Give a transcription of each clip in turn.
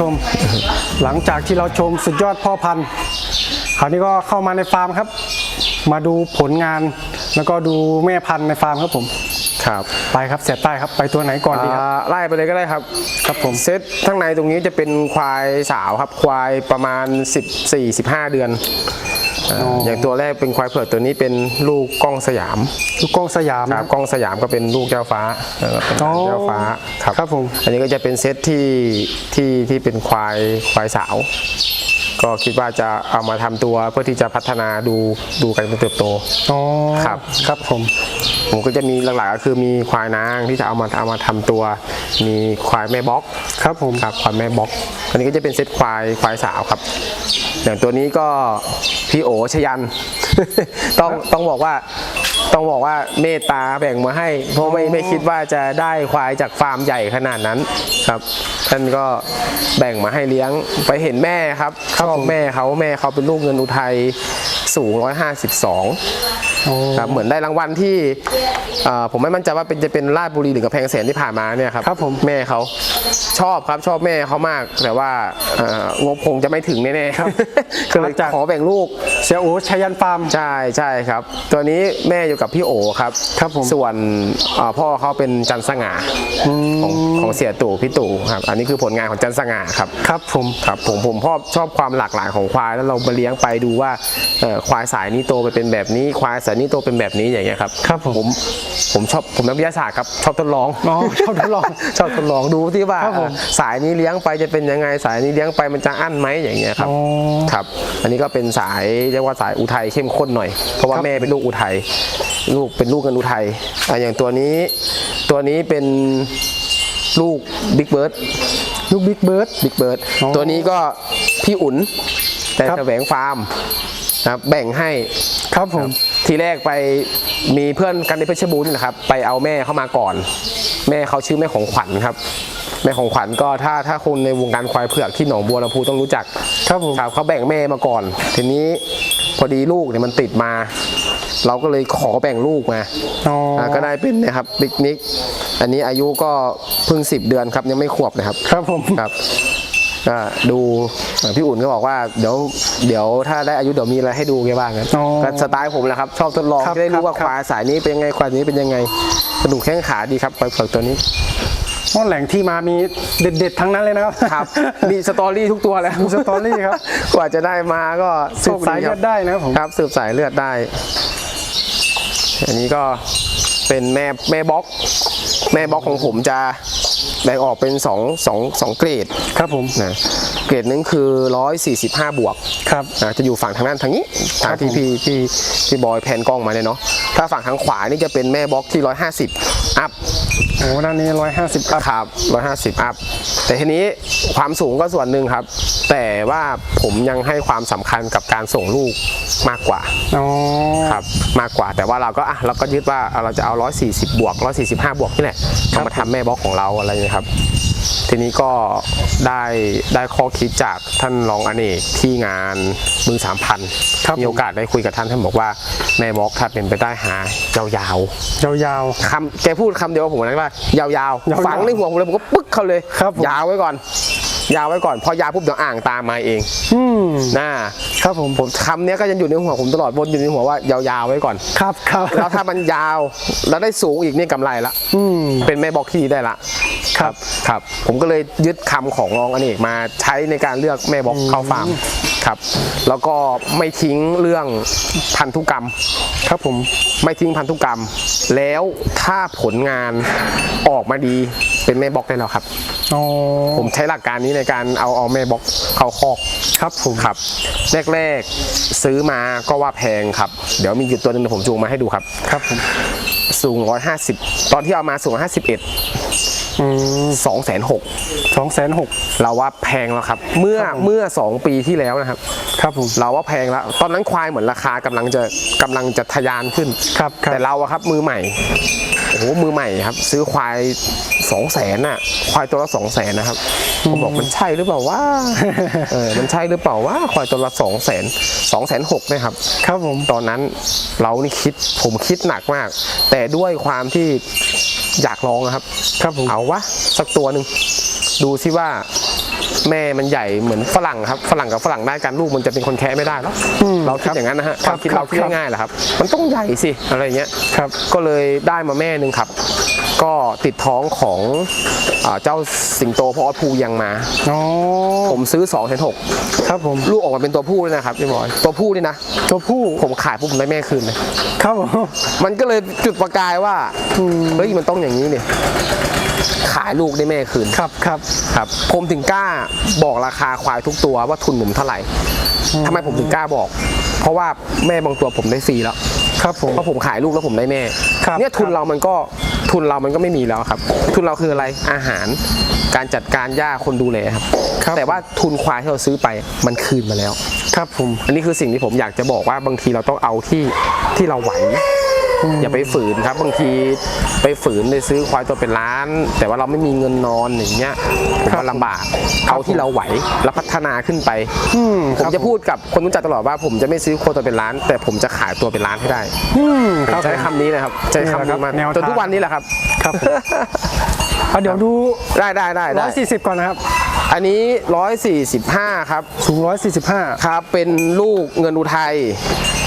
คุณผู้ชม หลังจากที่เราชมสุดยอดพ่อพันธุ์คราวนี้ก็เข้ามาในฟาร์มครับ มาดูผลงาน แล้วก็ดูแม่พันธุ์ในฟาร์มครับผม ครับไปครับเสียใต้ครับไปตัวไหนก่อนดีครับ อ่าไล่ไปเลยก็ได้ครับ ครับผม เซตข้างในตรงนี้จะเป็นควายสาวครับ ควายประมาณ 14-15 เดือน อ่าอย่างตัวแรกเป็นควายเผือกตัวนี้เป็นลูกกล้องสยาม ลูกกล้องสยามครับกล้องสยามก็เป็นลูกแก้วฟ้านะครับเป็นอ๋อแก้วฟ้าครับครับผมอันนี้ก็จะเป็นเซตที่ที่ที่เป็นควายควายสาว ก็คิดว่าจะเอามาทำตัวเพื่อที่จะพัฒนาดูดูการเติบโตอ๋อครับครับผมผมก็จะมีหลักๆก็คือมีควายนางที่จะเอามาเอามาทำตัว มีควายแม่บล็อกครับผมครับควายแม่บล็อกอันนี้ก็จะเป็นเซตควายควายสาวครับอย่างตัวนี้ก็พี่โอชยัน ต้องต้องบอกว่า ต้องบอกว่าเมตตาแบ่งมาให้ เพราะไม่ไม่คิดว่าจะได้ควายจากฟาร์มใหญ่ขนาดนั้นครับ ท่านก็แบ่งมาให้เลี้ยงไปเห็นแม่ครับชอบแม่เขาแม่เขาเป็นลูกเงินอุทัยสูง 152โอ้ ครับเหมือนได้รางวัลที่เอ่อผมไม่มั่นใจว่าเป็นจะเป็นราชบุรีหรือกำแพงแสนที่ผ่านมาเนี่ยครับครับผมแม่เขาชอบครับชอบแม่เขามาก แต่ว่าเอ่องบคงจะไม่ถึงแน่ๆครับก็เลยจากขอแบ่งลูกเสียโอชัยันฟาร์มใช่ใช่ครับ ตัวนี้แม่อยู่กับพี่โอครับครับผมส่วนเอ่อพ่อเขาเป็นจันทร์สง่าของของเสียตู่พี่ตู่ครับอันนี้คือผลงานของจันทร์สง่าครับครับผมครับผมผมชอบชอบความหลากหลายของควายแล้วเรามาเลี้ยงไปดูว่าเอ่อควายสายนี้โตไปเป็นแบบนี้ควายสายนี้โตเป็นแบบนี้อย่างเงี้ยครับครับผมผมผมชอบผมนักวิทยาศาสตร์ครับชอบทดลองอ๋อชอบทดลองชอบทดลองดูที่ว่าครับผมเอ่อสายนี้เลี้ยงไปจะเป็นยังไงสายนี้เลี้ยงไปมันจะอั้นไหมอย่างเงี้ยครับอ๋อ ครับ อันนี้ก็เป็นสายเรียกว่าสายอุทัยเข้มข้นหน่อย เพราะว่าครับ แม่เป็นลูกอุทัยลูกเป็นลูกกันอุทัยอะอย่างตัวนี้ตัวนี้เป็นลูกบิ๊กเบิร์ด ลูกบิ๊กเบิร์ด บิ๊กเบิร์ดอ๋อตัวนี้ก็พี่อุ่นแต่ครับ แสวงฟาร์ม นะครับแบ่งให้ครับผมทีแรกไปมีเพื่อนกันในเพชรบูรณ์นี่แหละครับ ไปเอาแม่เข้ามาก่อน แม่เขาชื่อแม่ของขวัญครับ แม่ของขวัญก็ถ้าถ้าคนในวงการควายเผือกที่หนองบัวลำพูต้องรู้จักครับผมครับเขาแบ่งแม่มาก่อน ทีนี้พอดีลูกเนี่ยมันติดมา เราก็เลยขอแบ่งลูกมาอ๋ออ่าก็ได้เป็นเนะครับบิ๊กนิก อันนี้อายุก็เพิ่ง 10 เดือนครับยังไม่ขวบนะครับ ครับผม ครับ ก็ดูเอ่อพี่อุ่นก็บอกว่าเดี๋ยวเดี๋ยวถ้าได้อายุเดี๋ยวมีอะไรให้ดูแกบ้างกันอ๋อก็สไตล์ผมแหละครับ ชอบทดลองครับจะได้รู้ว่าครับควายสายนี้เป็นยังไงควายนี้เป็นยังไงกระดูกแข้งขาดีครับควายเผือกตัวนี้ เพราะแหล่งที่มามีเด็ด ๆ ทั้งนั้นเลยนะครับครับ มีสตอรี่ทุกตัวแล้ว มีสตอรี่ครับ กว่าจะได้มาก็สืบสายโชคเลือดได้นะครับผม ครับ สืบสายเลือดได้ อันนี้ก็เป็นแม่แม่บล็อก แม่บล็อกของผมจะ แบ่งออกเป็นสองสองสองเกรดครับผมนะเกรดหนึงคือ 145 บวกครับนะจะอยู่ฝั่งทางด้านทางนี้ทางที่ผมพี่พี่พี่บอยแพนกล้องมาเนี่ยเนาะถ้าฝั่งทางขวานี่จะเป็นแม่บล็อกที่ 150 อัพโอ้ด้านนี้ร้อยห้าสิบอัพครับ150อัพแต่ทีนี้ความสูงก็ส่วนหนึ่งครับ แต่ว่าผมยังให้ความสำคัญกับการส่งลูกมากกว่าอ๋อครับมากกว่าแต่ว่าเราก็อะเราก็ยึดว่าเราจะเอา 140 บวก 145 บวกนี่แหละเอามาทำแม่บล็อกของเราอะไรอย่างเงี้ยครับ ทีนี้ก็ได้ได้ข้อคิดจากท่านรองอเนกที่งานมือสามพันครับมีโอกาสได้คุยกับท่านท่านบอกว่าแม่บล็อกถ้าเป็นไปได้หายาวยาวๆคำแกพูดคำเดียวกับผมนะว่ายาวยาวๆ ๆฝังในหัวผมเลยผมก็ปึ๊กเขาเลย ครับผมยาวไว้ก่อน ยาวไว้ก่อน พอยาวปุ๊บเดี๋ยวอ่างตามมาเองๆอืมน่าครับผมผมคำเนี้ยก็ยังอยู่ในหัวผมตลอดวนอยู่ในหัวว่ายาวๆไว้ก่อน ครับครับแล้วถ้ามันยาวแล้วได้สูงอีกนี่กำไรละ อืม เป็นแม่บล็อกที่ดีได้ละครับ ครับ ผมก็เลยยึดคำของรองอเนกมาใช้ในการเลือกแม่บล็อกเข้าฟาร์ม ครับ แล้วก็ไม่ทิ้งเรื่องพันธุกรรม ครับผมไม่ทิ้งพันธุกรรม แล้วถ้าผลงานออกมาดีเป็นแม่บล็อกได้แล้วครับอ๋อผมใช้หลักการนี้ในการเอาเอาแม่บล็อกเข้าคอกครับผมครับ แรกๆซื้อมาก็ว่าแพงครับ เดี๋ยวมีอยู่ตัวหนึงเดี๋ยวผมจูงมาให้ดูครับ ครับผมสูง 150 ตอนที่เอามาสูง 151อืม2 6 0 0 0สองแสนหกเราว่าแพงแล้วครับ เมื่อครับผมเมื่อ 2 ปีที่แล้วนะครับ ครับผม เราว่าแพงแล้ว ตอนนั้นควายเหมือนราคากำลังจะกำลังจะทะยานขึ้น ครับครับ แต่เราอะครับมือใหม่ โอ้โหมือใหม่ครับ ซื้อควาย 2 0 0แสนน่ะ ควายตัวละ2 0 0แสนนะครับผมบอกมันใช่หรือเปล่าว่าเออมันใช่หรือเปล่าว่าควายตัวละ2 0 0แสน2แสนหกนะครับ ครับผมตอนนั้นเรานี่คิดผมคิดหนักมาก แต่ด้วยความที่อยากลองนะครับ ครับผมเอาวะสักตัวหนึ่งดูซิว่า แม่มันใหญ่เหมือนฝรั่งครับฝรั่งกับฝรั่งได้กันลูกมันจะเป็นคนแคะไม่ได้หรอกอืมเราคิดครับอย่างนั้นนะฮะคครับวามคิดครับเราคิดครับง่ายๆแหละครับ มันต้องใหญ่สิอะไรอย่างเงี้ยครับก็เลยได้มาแม่หนึ่งครับ ก็ติดท้องของอา เจ้าสิงโตพออสภูยังมา อ๋อ ผมซื้อ2องแสนหกครับผม ลูกออกมาเป็นตัวผู้เลยนะครับพี่บอยตัวผู้นี่นะ ตัวผู้ผมขายปุ๊บผมได้แม่คืนเลย ครับผม มันก็เลยจุดประกายว่าเฮ้ยมันต้องอย่างนี้เนี่ยขายลูกได้แม่คืน ครับครับ ครับผมถึงกล้าบอกราคาควายทุกตัวว่าทุนผมเท่าไหร่ทำไมผมถึงกล้าบอก เพราะว่าแม่บางตัวผมได้ฟรีแล้ว ครับผม เพราะผมขายลูกแล้วผมได้แม่ ครับเนี่ยทุนครับ เรามันก็ ทุนเรามันก็ไม่มีแล้วครับ ทุนเราคืออะไรอาหาร การจัดการหญ้าคนดูแลครับครับแต่ว่าทุนควายที่เราซื้อไปมันคืนมาแล้ว ครับผม อันนี้คือสิ่งที่ผมอยากจะบอกว่าบางทีเราต้องเอาที่ที่เราไหว อย่าไปฝืนครับบางทีไปฝืนไปซื้อควายตัวเป็นล้าน แต่ว่าเราไม่มีเงินนอนอย่างเงี้ยผมว่าลำบากเอาที่เราไหวแล้วพัฒนาขึ้นไปอืมผมจะพูดกับคนรู้จักตลอดว่าผมจะไม่ซื้อโคตัวเป็นล้าน แต่ผมจะขายตัวเป็นล้านให้ได้อืมผมครับใช้คำนี้นะครับใช้คำนี่นี้แหละครับมาแนวทางจนทุกวันนี้แหละครับครับผมเอาเดี๋ยวดูได้ได้ได้ได้140ก่อนนะครับอันนี้ 145 ครับ สูง 145 ครับ เป็นลูกเงินอุทัย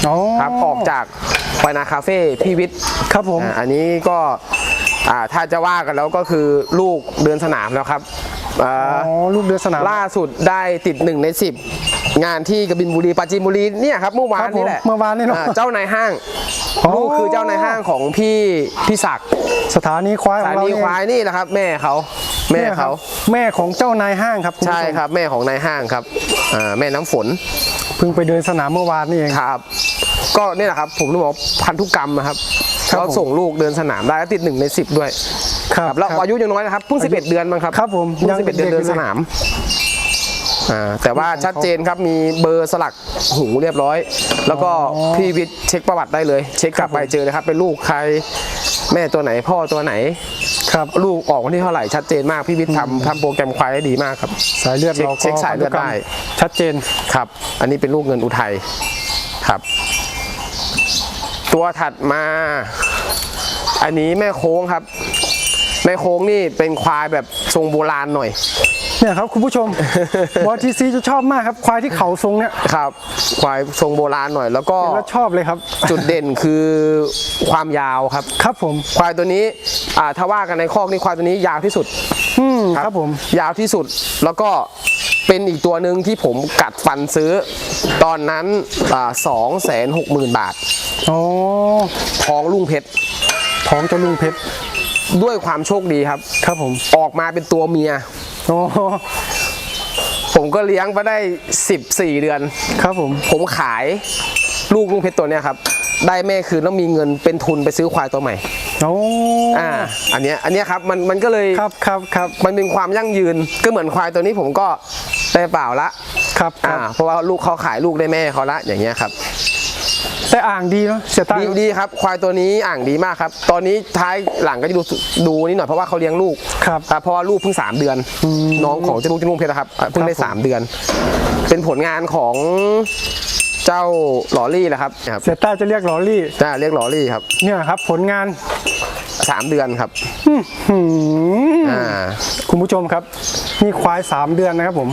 อ๋อครับ ออกจาก ปานาคาเฟ่พี่วิทย์ครับผมอ่าอันนี้ก็อ่าถ้าจะว่ากันแล้วก็คือลูกเดินสนามแล้วครับอ่าอ๋อลูกเดือสนามล่าสุดได้ติดหนึ่งในสิบงานที่กบินบุรีปราจีนบุรีเนี่ยครับเมื่อวาคนรับผมนี่แหละเมื่อวานนี่เนอะอ่เจ้านายห้างอ๋อลูกคือเจ้านายห้างของพี่พี่ศักดิ์สถานีควายขสาองเรานีเนี่ควายนี่แหละครับ แม่เขาแม่นี่ยครับเขาแม่ของเจ้านายห้างครับณผู้ใช่ชมครับ แม่ของนายห้างครับอ่าแม่น้ำฝนเพิ่งไปเดินสนามเมื่อวานนี่เองครับ ก็เนี่ยแหละครับ ผมต้องบอกว่าพันธุกรรมนะครับครับเราส่งลูกเดินสนามได้แล้วติดหนึ่งในสิบด้วยครับแล้วครับอายุยังน้อยนะครับเพิ่ง11เดือนมั้งครับครับผมเพิ่งยัง11เดือนเด็กๆเดินสนามอ่าแต่ว่าชัดเจนครับมีเบอร์สลักหูเรียบร้อย แล้วก็อ๋อ พี่วิทย์เช็คประวัติได้เลย เช็คกลับไปครับผมเจอเลยครับเป็นลูกใครแม่ตัวไหนพ่อตัวไหน ครับลูกออกวันที่เท่าไหร่ชัดเจนมากพี่วิทย์ทำทำโปรแกรมควายได้ดีมากครับ สายเลือดเช็คเราก็เช็คสายเลือดได้ชัดเจน ครับ อันนี้เป็นลูกเงินอุทัยครับ ตัวถัดมา อันนี้แม่โค้งครับ แม่โค้งนี่เป็นควายแบบทรงโบราณหน่อย เนี่ยครับคุณผู้ชม วอทีซีจะชอบมากครับ ควายที่เขาทรงเนี่ยครับ ควายทรงโบราณหน่อย แล้วก็เห็นแล้วชอบเลยครับ จุดเด่นคือความยาวครับ ครับผม ควายตัวนี้อ่าถ้าว่ากันในคอกนี่ควายตัวนี้ยาวที่สุด อืมครับผม ยาวที่สุดแล้วก็ เป็นอีกตัวหนึ่งที่ผมกัดฟันซื้อ ตอนนั้นสองแสนหกหมื่นบาทอ๋อท้องลุงเพชรท้องเจ้าลุงเพชรด้วยความโชคดีครับ ครับผมออกมาเป็นตัวเมียอ๋อผมก็เลี้ยงไปได้ 14 เดือน ครับผม ผมขายลูกลุงเพชรตัวเนี้ยครับ ได้แม่คืนแล้วมีเงินเป็นทุนไปซื้อควายตัวใหม่โอ้อ่า อันเนี้ย อันเนี้ยครับ มัน มันก็เลย ครับครับครับ มันเป็นความยั่งยืน ก็เหมือนควายตัวนี้ผมก็ ได้เปล่าละครับคอ่ารับเพราะว่าลูกเขาขายลูกได้แม่เขาละอย่างเงี้ยครับแต่อ่างดีเนาะเสียตังดีค์ดีครับ ควายตัวนี้อ่างดีมากครับ ตอนนี้ท้ายหลังก็จะดูดูนิดหน่อยเพราะว่าเขาเลี้ยงลูกครับอ่าเพราะว่าลูกเพิ่ง 3 เดือน น้องของเจ้าลูกเจ้าลุงเพชรนะครับอ่าเพิ่งได้ครับผม3เดือน เป็นผลงานของ เจ้าหลอรี่แหละครับครับเสียต้าจะเรียกลอรี่ จ้าเรียกหลอรี่ครับเนี่ยครับผลงาน3เดือนครับหืมอ่าคุณผู้ชมครับ นี่ควาย 3 เดือนนะครับผม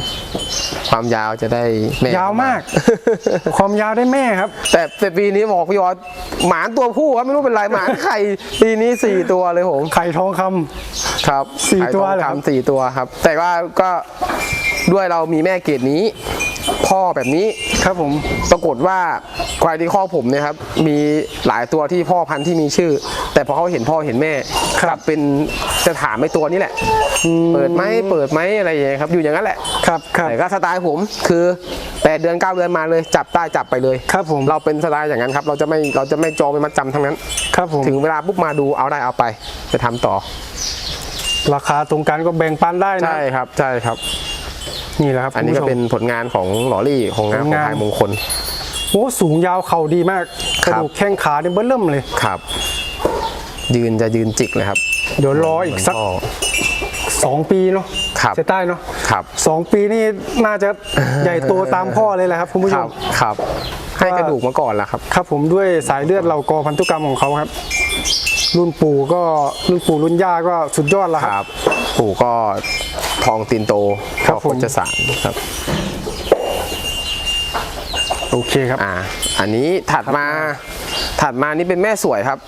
ความยาวจะได้แม่ยาวมาก ความยาวได้แม่ครับ แต่แต่ปีนี้บอกพี่วอสหมาตัวผู้ครับไม่รู้เป็นไรหมาไข่ปีนี้4ตัวเลยผม ไข่ทองคำ ครับสี่ไข่ตัวทองเหรอครับคำสี่ตัวครับ แต่ว่าก็ด้วยเรามีแม่เกรดนี้ พ่อแบบนี้ครับผมปรากฏว่าควายที่ข้อกผมเนี่ยครับมีหลายตัวที่พ่อพันธุ์ที่มีชื่อ แต่พอเขาเห็นพ่อเห็นแม่กลับเป็นจะถามไอ้ตัวนี้แหละ เปิดไหมเปิดไหมอะไรอย่างเงี้ยครับอยู่อย่างนั้นแหละครับครับแต่ก็สไตล์ผมคือแปดเดือนเก้าเดือนมาเลยจับได้จับไปเลยครับผมเราเป็นสไตล์อย่างนั้นครับเราจะไม่เราจะไม่จองเป็นมัดจำทั้งนั้นครับผมถึงเวลาปุ๊บมาดูเอาได้เอาไปไปทำต่อ ราคาตรงกันก็แบ่งปันได้นะใช่ครับใช่ครับ นี่แหละครับอันนี้คุณก็ผู้ชมเป็นผลงานของหลอรี่ของงานของผลงานไทยมงคลโอ้สูงยาวเข่าดีมากคกรับระดูกแข้งขาเนี่ยเบิ้ลเริ่มเลยครับ ยืนจะยืนจิกเลยครับ เดี๋ยวรออีกสักเหมืนพ่2ปีเนาะครับเสียใต้เนาะครับสองปีนี่น่าจะใหญ่โตตามพ่อเลยแหละครับคุณผู้คชรัมบครับให้กระดูกมาก่อนละครับ ครับผมด้วยสายเลือดเหล่ากอพันธุกรรมของเขาครับ รุ่นปู่ก็รุ่นปู่รุ่นย่าก็สุดยอดแล้วคครัรับบปู่ก็ทองตีนโตครับพ่อผมโคจสารครับ โอเคครับ อ่า อันนี้ถัดมา ถัดมานี่เป็นแม่สวยครับ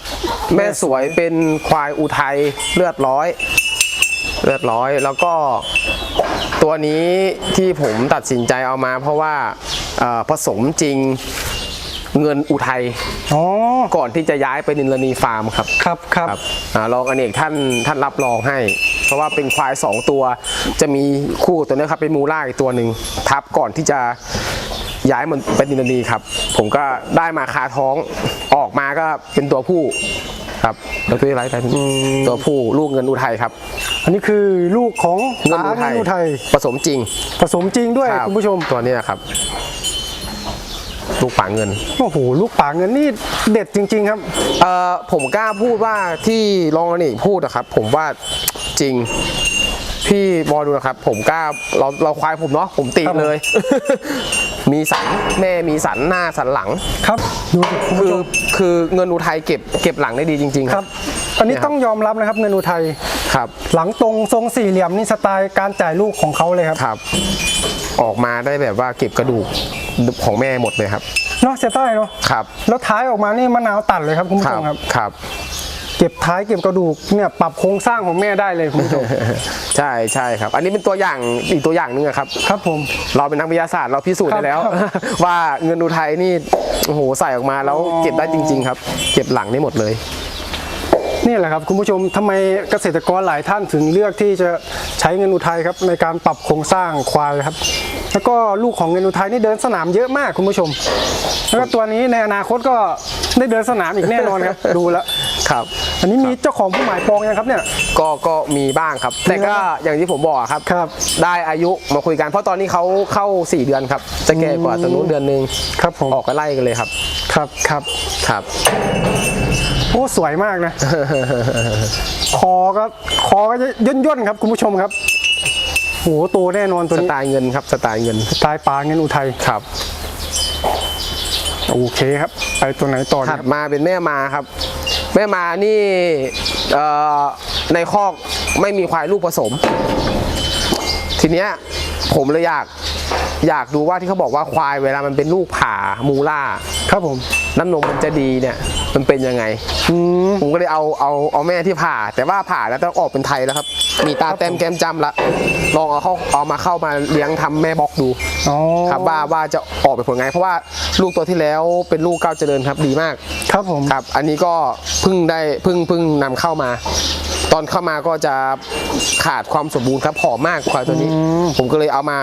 แม่สวยเป็นควายอุทัยเลือดร้อย เลือดร้อย แล้วก็ตัวนี้ที่ผมตัดสินใจเอามาเพราะว่าเอ่อผสมจริง เงินอุทัยอ๋อ ก่อนที่จะย้ายไปนินรณีฟาร์มครับ ครับครับครับอ่ารองอเนกท่านท่านรับรองให้ เพราะว่าเป็นควาย 2 ตัว จะมีคู่ตัวนี้ครับเป็นมูล่าอีกตัวหนึ่งทับก่อนที่จะย้ายมันไปนินรณีครับ ผมก็ได้มาคาท้องออกมาก็เป็นตัวผู้ครับแล้วตัวนี้อะไรไปตัวผู้ลูกเงินอุทัยครับ อันนี้คือลูกของเงินป๋าอุทัยเงินอุทัยผสมจริงผสมจริงด้วยรับคุณผู้ชมตัวเนี้ยครับ ลูกป่าเงิน โอ้โหลูกป๋าเงินนี่เด็ดจริง ๆ ครับเอ่อผมกล้าพูดว่าที่รองอเนกพูดนะครับ ผมว่าจริงพี่บอลดูนะครับ ผมกล้าเราเราควายผมเนาะผมตีครับผมเลย มีสันแม่มีสันหน้าสันหลังครับดูสิคุณคืผู้อชมคือเงินอุทัยเก็บเก็บหลังได้ดีจริง ๆคครัรับบอันนี้เนี่ยครับต้องยอมรับนะครับเงินอุทัยครับ หลังตรงทรงสี่เหลี่ยมนี่สไตล์การจ่ายลูกของเขาเลยครับครับ ออกมาได้แบบว่าเก็บกระดูก ของแม่หมดเลยครับเนาะเสียใต้เนาะครับแล้วท้ายออกมานี่มะนาวตัดเลยครับคุณผู้คชรับมครับครับ เก็บท้ายเก็บกระดูกเนี่ยปรับโครงสร้างของแม่ได้เลยคุณผู้ชมใช่ใช่ครับ อันนี้เป็นตัวอย่างอีกตัวอย่างหนึงอะครับ ครับผม เราเป็นนักวิทยาศาสตร์เราพิสูจน์ครับได้แล้วครับว่าเงินอุทัยนี่โอ้โหใส่ออกมาแล้วอ๋อเก็บได้จริง ๆ ครับ เก็บหลังได้หมดเลยนี่แหละครับคุณผู้ชมทำไมเกษตรกรหลายท่านถึงเลือกที่จะใช้เงินอุทัยครับในการปรับโครงสร้างควายครับ แล้วก็ลูกของเงินอุทัยนี่เดินสนามเยอะมากคุณผู้ชม แล้วก็ตัวนี้ในอนาคตก็ได้เดินสนามอีกแน่นอนครับ ดูแล้วครับ อันนี้มีเจ้าของผู้หมายปองยังครับเนี่ย ก็ก็มีบ้างครับ แต่ก็อย่างที่ผมบอกอะครับครับ ได้อายุมาคุยกันเพราะตอนนี้เขาเข้า 4 เดือนครับ จะแก่กว่าตัวนู้นเดือนหนึงครับผมออกก็ไล่กันเลยครับ ครับครับครับโอ้สวยมากนะคอก็คอก็จะย่นย่นๆครับคุณผู้ชมครับ โหโตแน่นอนตัวสนี้ไตล์เงินครับสไตล์เงินสไตล์ปลาเงินอุทัยครับโอเคครับ ไปตัวไหนต่อดีถัดครับมาเป็นแม่มาครับ แม่มานี่เอ่อในคอกไม่มีควายลูกผสม ทีเนี้ยผมเลยอยากอยากดูว่าที่เขาบอกว่าควายเวลามันเป็นลูกผ่ามูล่า ครับผมน้ำนมมันจะดีเนี่ยมันเป็นยังไง อืมผมก็เลยเอาเอาเอาแม่ที่ผ่า แต่ว่าผ่าแล้วต้องออกเป็นไทยแล้วครับ มีตาแต้มแก้มจ้ำละ ลองเอาเข้าเอามาเข้ามาเลี้ยงทำแม่บล็อกดูอ๋อครับว่าว่าจะออกเป็นผลไง เพราะว่าลูกตัวที่แล้วเป็นลูกก้าวเจริญครับดีมาก ครับผมครับ อันนี้ก็เพิ่งได้เพิ่งเพิ่งนำเข้ามา ตอนเข้ามาก็จะขาดความสมบูรณ์ครับผอมมากควายตัวนี้ ผมก็เลยเอามา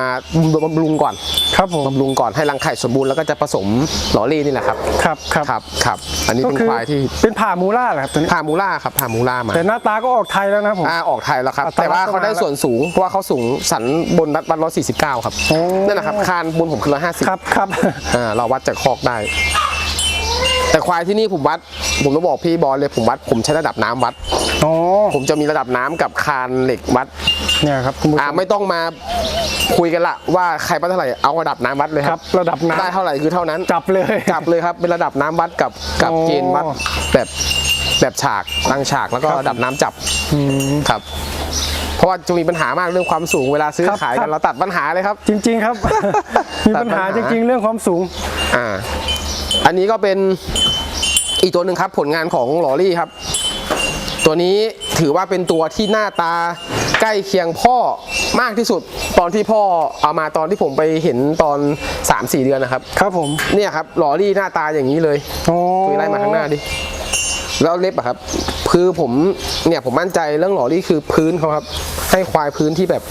บำรุงก่อนครับผมบำรุงก่อนให้รังไข่สมบูรณ์แล้วก็จะผสมหลอรี่นี่แหละครับครับครับครับครับ อันนี้ก็เป็นคือควายที่เป็นผ่ามูล่าเหรอครับตัวนี้พามูล่าครับพามูล่ามาแต่หน้าตาก็ออกไทยแล้วนะผมอ่าออกไทยแล้วครับอัตลักษณ์แต่ว่าเขาได้ส่วนสูงเพราะว่าเขาสูงสันบนรัดวันร้อยสี่สิบเก้าครับโอ้นั่นแหละครับคานบนผมคือร้อยห้าสิบครับครับอ่าเราวัดจากคอกได้แต่ควายที่นี่ผมวัด ผมต้องบอกพี่บอลเลยผมวัดผมใช้ระดับน้ำวัด อ๋อผมจะมีระดับน้ำกับคานเหล็กวัด เนี่ยครับคุณผู้ชอ่ามไม่ต้องมาคุยกันละว่าใครวัดเท่าไหร่เอาระดับน้ำวัดเลยคครัรับบระดับน้ได้เท่าไหร่คือเท่านั้นำจับเลย จับเลยครับเป็นระดับน้ำวัดกับกับโอ้เกณฑ์วัดแบบแบบฉากตั้งฉากแล้วก็ครับ ระดับน้ำจับครับ เพราะว่าจะมีปัญหามากเรื่องความสูงเวลาซื้อครับขายครักับนเราตัดปัญหาเลยครับ จริง ๆ ครับ มีปัญหาตัดปัญหา จริง ๆ เรื่องความสูง อ่า อันนี้ก็เป็นอีกตัวหนึ่งครับ ผลงานของลอรี่ครับ ตัวนี้ถือว่าเป็นตัวที่หน้าตาใกล้เคียงพ่อมากที่สุด ตอนที่พ่อเอามาตอนที่ผมไปเห็นตอน 3-4 เดือนนะครับ ครับผมเนี่ยครับลอรี่หน้าตาอย่างนี้เลยโอ้คุยไล่มาข้างหน้าดิแล้วเล็บอะครับคือผมเนี่ยผมมั่นใจเรื่องหล่อรี่คือพื้นเขาครับ ให้ควายพื้นที่แบบ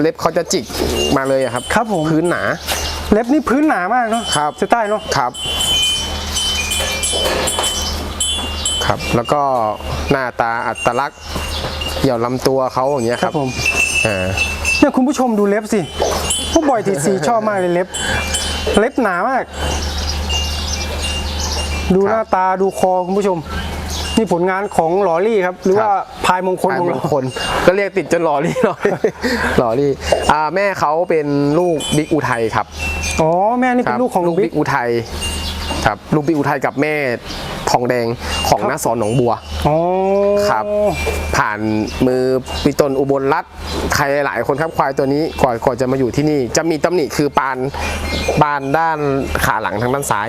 เล็บเขาจะจิกมาเลยอะครับ ครับผมพื้นหนา เล็บนี่พื้นหนามากเนาะครับเซใต้เนาะครับ ครับ แล้วก็หน้าตาอัตลักษณ์เกี่ยวลำตัวเขาอย่างเงี้ยคครัรับบผมอ่าเนี่ยคุณผู้ชมดูเล็บสิพวกบ่อยทีซีชอบมากเลยเล็บ เล็บหนามาก ดูหน้าตาดูคอคุณผู้ชม นี่ผลงานของหลอรี่ครับ หรือว่าพายมงคลของมเรางคลก็เรียกติดจนหล่อรี่หล่อรี่หล่อรี่อ่าแม่เขาเป็นลูกบิ๊กอุทัยครับ อ๋อแม่นี่คเป็รับนลูกของลูกบิ๊บิ๊กกอุทัย ครับลูกบิ๊กอุทัยกับแม่ทองแดงของน้าสอนหนองบัวอ๋อครับ ผ่านมือปีตนอุบลรัตน์ใครหลายคนครับควายตัวนี้ก่อนก่อนจะมาอยู่ที่นี่ จะมีตำหนิคือปานปานด้านขาหลังทางด้านซ้าย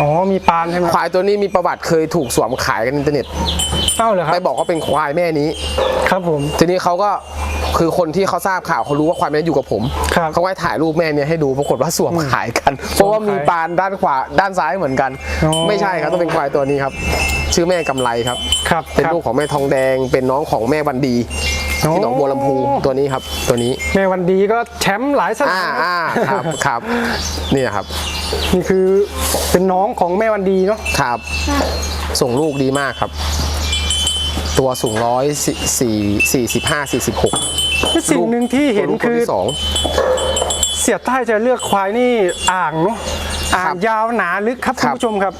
อ๋อมีปานใช่ไหมควายตัวนี้มีประวัติเคยถูกสวมขายกันในอินเทอร์เน็ตเอ้าเหรอคไปรับบอกว่าเป็นควายแม่นี้ ครับผม ทีนี้เขาก็ คือคนที่เขาทราบข่าวเขารู้ว่าควายแม่นี้อยู่กับผม ครับ เขาก็ให้ถ่ายรูปแม่เนี่ยให้ดูปรากฏว่าสวมขายกัน เพราะว่ามีปานด้านขวาด้านซ้ายเหมือนกัน อ๋อ ไม่ใช่ครับต้องเป็นควายตัวนี้ครับ ชื่อแม่กำไรครับ ครับเป็นครับลูกของแม่ทองแดง เป็นน้องของแม่วันดีอ๋อที่หนองบัวลำพูตัวนี้ครับตัวนี้แม่วันดีก็แชมป์หลายสอ่านามอ่าครับครับเนี่ยครับนี่คือเป็นน้องของแม่วันดีเนาะครับ ส่งลูกดีมากครับ ตัวสูงร้อยสี่สี่สิบห้าสี่สิบหก สิ่งหนึ่งที่เห็นลูกคนคือที่สองเสียใต้จะเลือกควายนี่อ่างเนาะอ่าครังบยาวหนาลึกครับคคุรัณบผู้ชมครับ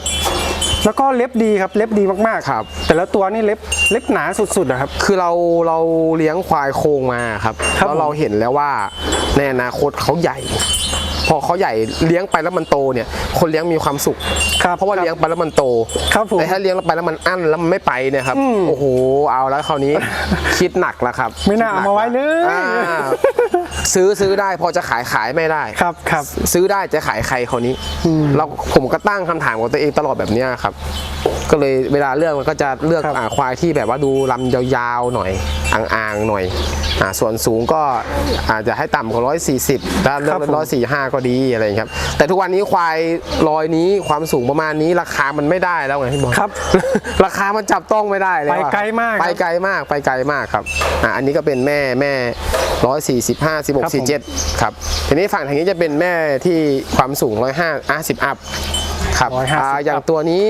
แล้วก็เล็บดีครับเล็บดีมากๆครับแต่ละตัวนี่เล็บเล็บหนาสุดๆอะครับ คือเราเราเลี้ยงควายโครงมาครับครับแล้วเราเห็นแล้วว่าในอนาคตเขาใหญ่ พอเขาใหญ่เลี้ยงไปแล้วมันโตเนี่ย คนเลี้ยงมีความสุขครับเพราะว่าเลี้ยงไปแล้วมันโตครับผมแต่ถ้าเลี้ยงไปแล้วมันอั้นแล้วมันไม่ไปเนี่ยครับโอ้โหเอาแล้วคราวนี้คิดหนักแล้วครับ ไม่น่าคิดหเอามาไว้เลยอ่าซื้อซื้อได้พอจะขายขายไม่ได้ครับครับซื้อได้จะขายใครคราวนี้เราผมก็ตั้งคำถามกับตัวเองตลอดแบบเนี้ยครับ ก็เลยเวลาเลือกมันก็จะเลือกครับอ่าควายที่แบบว่าดูลำยาวๆหน่อยอ่างๆหน่อยอ่าส่วนสูงก็อาจจะให้ต่ำกว่า140ถ้าเลือกร้อยสี่ห้าก็ดีอะไรอย่างนี้ครับ แต่ทุกวันนี้ควายรอยนี้ความสูงประมาณนี้ราคามันไม่ได้แล้วไงพี่บอลครับ ราคามันจับต้องไม่ได้เลยไปไกลมากไปไกลมากไปไกลมากครับอ่าอันนี้ก็เป็นแม่แม่ร้อยสี่สิบห้าสิบหกสี่เจ็ดครับทีนี้ฝั่งทางนี้จะเป็นแม่ที่ความสูงร้อยห้าอะสิบอัพครับ150อ่าอย่างตัวนี้